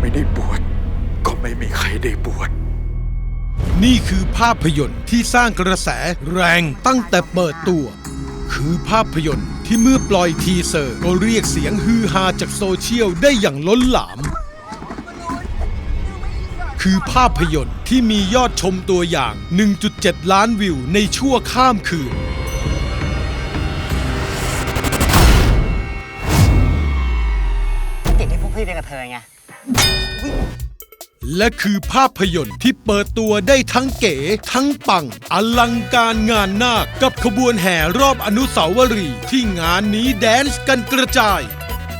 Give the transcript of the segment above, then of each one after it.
ไม่ได้บวชก็ไม่มีใครได้บวชนี่คือภาพยนตร์ที่สร้างกระแสแรงตั้งแต่เปิดตัว คือภาพยนตร์ที่เมื่อปล่อยทีเซอร์ก็เรียกเสียงฮือฮาจากโซเชียลได้อย่างล้นหลาม คือภาพยนตร์ที่มียอดชมตัวอย่าง 1.7 ล้านวิวในชั่วข้ามคืน ติดที่พวกพี่เป็นกระเทยไง และคือภาพยนตร์ที่เปิดตัวได้ทั้งเก๋ ทั้งปัง อลังการงานนาคกับขบวนแห่รอบอนุสาวรีย์ที่งานนี้แดนซ์กันกระจาย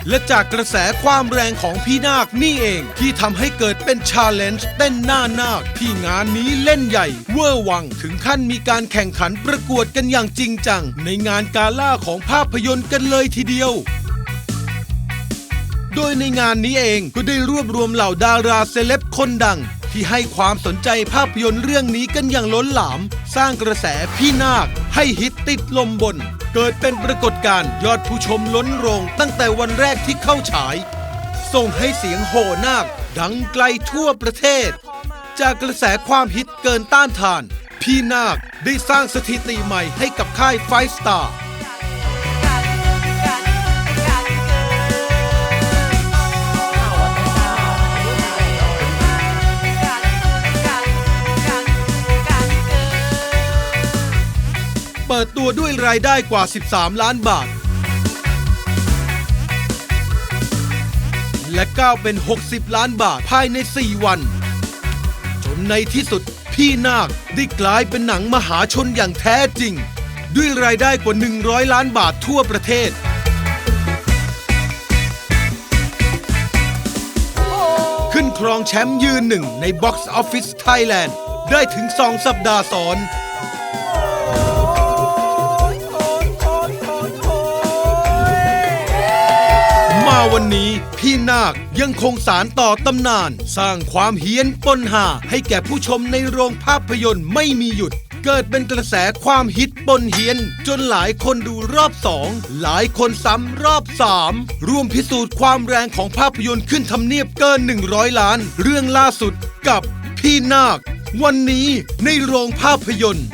และจากกระแสความแรงของพี่นาคนี่เองที่ทำให้เกิดเป็นชาเลนจ์เต้นหน้านาคที่งานนี้เล่นใหญ่ เวอร์วังถึงขั้นมีการแข่งขันประกวดกันอย่างจริงจัง ในงานกาล่าของภาพยนตร์กันเลยทีเดียว โดยในงานนี้เองก็ได้รวบรวมเหล่าดาราเซเลบคนดัง ที่ให้ความสนใจภาพยนตร์เรื่องนี้กันอย่างล้นหลาม สร้างกระแสพี่นาค ให้ฮิตติดลมบน เกิดเป็นปรากฏการณ์ยอดผู้ชมล้นโรง ตั้งแต่วันแรกที่เข้าฉาย ส่งให้เสียงโห่นาค ดังไกลทั่วประเทศ จากกระแสความฮิตเกินต้านทาน พี่นาคได้สร้างสถิติใหม่ให้กับค่ายไฟสตาร์ ปิดตัวด้วยรายได้กว่า 13 ล้านบาท และก้าวเป็น 60 ล้านบาทภายใน 4 วัน จนในที่สุดพี่นาคได้กลายเป็นหนังมหาชนอย่างแท้จริง ด้วยรายได้กว่า 100 ล้านบาททั่วประเทศ ขึ้นครองแชมป์ยืนหนึ่งใน Box Office Thailand ได้ถึง 2 สัปดาห์ซ้อน มาวันนี้พี่นาคยังคงสารต่อตำนาน สร้างความเฮี้ยนปนหาให้แก่ผู้ชมในโรงภาพยนตร์ไม่มีหยุด เกิดเป็นกระแสความฮิตปนเฮียน จนหลายคนดูรอบสองหลายคนซ้ำรอบสามร่วมพิสูจน์ความแรงของภาพยนตร์ขึ้นทำเนียบเกิน 100 ล้าน เรื่องล่าสุดกับพี่นาค วันนี้ในโรงภาพยนตร์